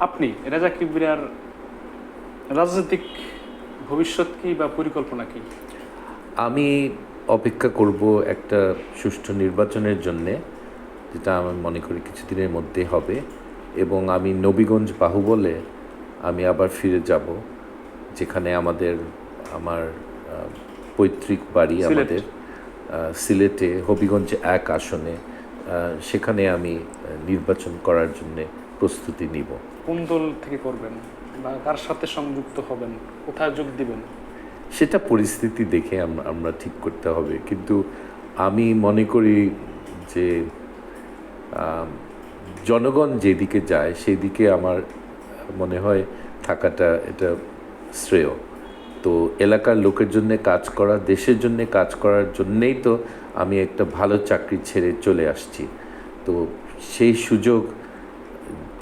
আপনি রাজা কিবরিয়ার রাজনৈতিক ভবিষ্যৎ কি বা পরিকল্পনা কি? আমি অপেক্ষা করব একটা সুষ্ঠু নির্বাচনের জন্যে যেটা আমি মনে করি কিছুদিনের মধ্যে হবে এবং আমি নবীগঞ্জ বাহুবলে আমি আবার ফিরে যাব যেখানে আমাদের আমার পৈতৃক বাড়ি আমাদের সিলেটে হবিগঞ্জ এক আসনে সেখানে আমি নির্বাচন করার জন্যে প্রস্তুতি নিব। কোন দল থেকে করবেন বা কার সাথে সংযুক্ত হবেন? কোথায় যোগ দিবেন? সেটা পরিস্থিতি দেখে আমরা আমরা ঠিক করতে হবে। কিন্তু আমি মনে করি যে জনগণ যেদিকে যায় সেই দিকে আমার মনে হয় থাকাটা এটা শ্রেয়। তো এলাকার লোকের জন্য কাজ করা দেশের জন্য কাজ করার জন্যেই তো আমি একটা ভালো চাকরি ছেড়ে চলে আসছি। তো সেই সুযোগ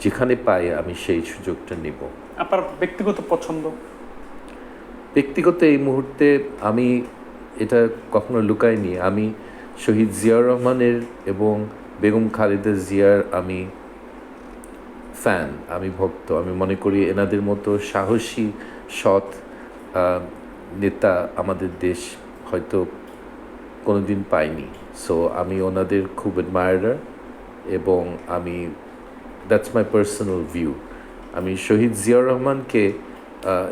যেখানে পাই আমি সেই সুযোগটা নেব। আপনার ব্যক্তিগত পছন্দ? ব্যক্তিগত এই মুহূর্তে আমি এটা কখনো লুকাইনি। আমি শহীদ জিয়াউর রহমানের এবং বেগম খালেদা জিয়ার আমি ফ্যান আমি ভক্ত। আমি মনে করি এনাদের মতো সাহসী সৎ নেতা আমাদের দেশ হয়তো কোনোদিন পাইনি সো আমি ওনাদের খুব অ্যাডমায়ারার এবং আমি দ্যাটস মাই পার্সোনাল ভিউ আমি শহীদ জিয়াউর রহমানকে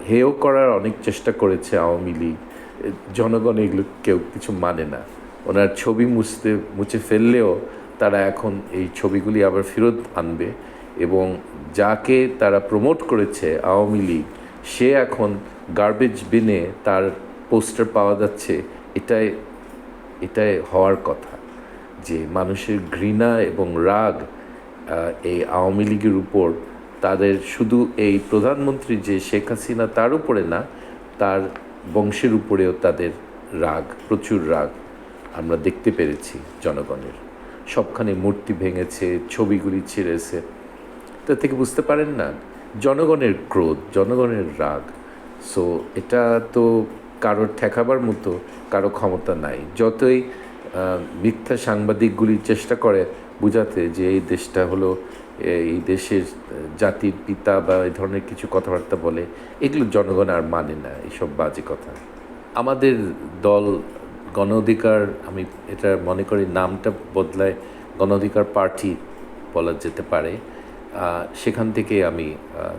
হেয় করার অনেক চেষ্টা করেছে আওয়ামী লীগ। জনগণ এগুলো কেউ কিছু মানে না। ওনার ছবি মুছতে, মুছে ফেললেও তারা এখন এই ছবিগুলি আবার ফেরত আনবে এবং যাকে তারা প্রমোট করেছে আওয়ামী লীগ, সে এখন গার্বেজ বিনে তার পোস্টার পাওয়া যাচ্ছে। এটাই এটাই হওয়ার কথা যে মানুষের ঘৃণা এবং রাগ এই আওয়ামী লীগের উপর তাদের শুধু এই প্রধানমন্ত্রী যে শেখ হাসিনা তার উপরে না, তার বংশের উপরেও তাদের রাগ, প্রচুর রাগ আমরা দেখতে পেরেছি জনগণের। সবখানে মূর্তি ভেঙেছে, ছবিগুলি ছিঁড়েছে। তা থেকে বুঝতে পারেন না, জনগণের ক্রোধ, জনগণের রাগ। সো এটা তো কারোর ঠেকাবার মতো, কারও ক্ষমতা নাই। যতই মিথ্যা সাংবাদিকগুলি চেষ্টা করে বোঝাতে যে এই দেশটা হলো, এই দেশের জাতির পিতা বা এই ধরনের কিছু কথাবার্তা বলে, এগুলো জনগণ আর মানে না এইসব বাজে কথা। আমাদের দল গণ অধিকার, আমি এটা মনে করি নামটা বদলায়, গণ অধিকার পার্টি বলা যেতে পারে। সেখান থেকে আমি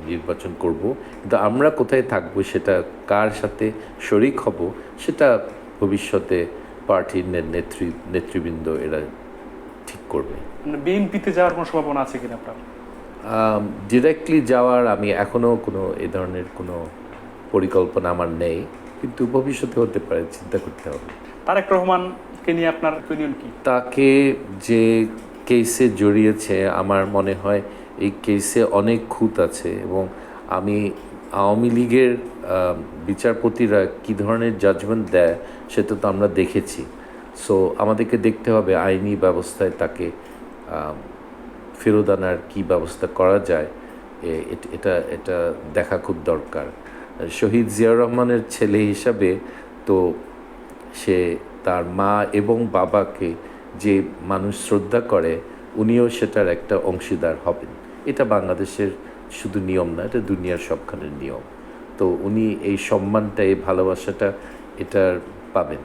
নির্বাচন করব। কিন্তু আমরা কোথায় থাকব, সেটা কার সাথে শরিক হব, সেটা ভবিষ্যতে পার্টির নেত্রী নেতৃবৃন্দ এরা ঠিক করবে। মানে বিএনপিতে যাওয়ার কোনো সম্ভাবনা আছে কিনা আপনার? ডিরেক্টলি যাওয়ার আমি এখনও কোনো এ ধরনের কোনো পরিকল্পনা আমার নেই কিন্তু ভবিষ্যতে হতে পারে চিন্তা করতে হবে। তারেক রহমানকে নিয়ে আপনার অপিনিয়ন কি? তাকে যে কেসে জড়িয়েছে আমার মনে হয় এই কেসে অনেক খুঁত আছে এবং আমি আওয়ামী লীগের বিচারপতিরা কী ধরনের জাজমেন্ট দেয় সেটা তো আমরা দেখেছি। সো আমাদেরকে দেখতে হবে আইনি ব্যবস্থায় তাকে ফেরত আনার কী ব্যবস্থা করা যায়। এটা এটা দেখা খুব দরকার। শহীদ জিয়াউর রহমানের ছেলে হিসাবে তো সে তার মা এবং বাবাকে যে মানুষ শ্রদ্ধা করে, উনিও সেটার একটা অংশীদার হবেন। এটা বাংলাদেশের শুধু নিয়ম না, এটা দুনিয়ার সবখানের নিয়ম। তো উনি এই সম্মানটা, এই ভালোবাসাটা এটার পাবেন।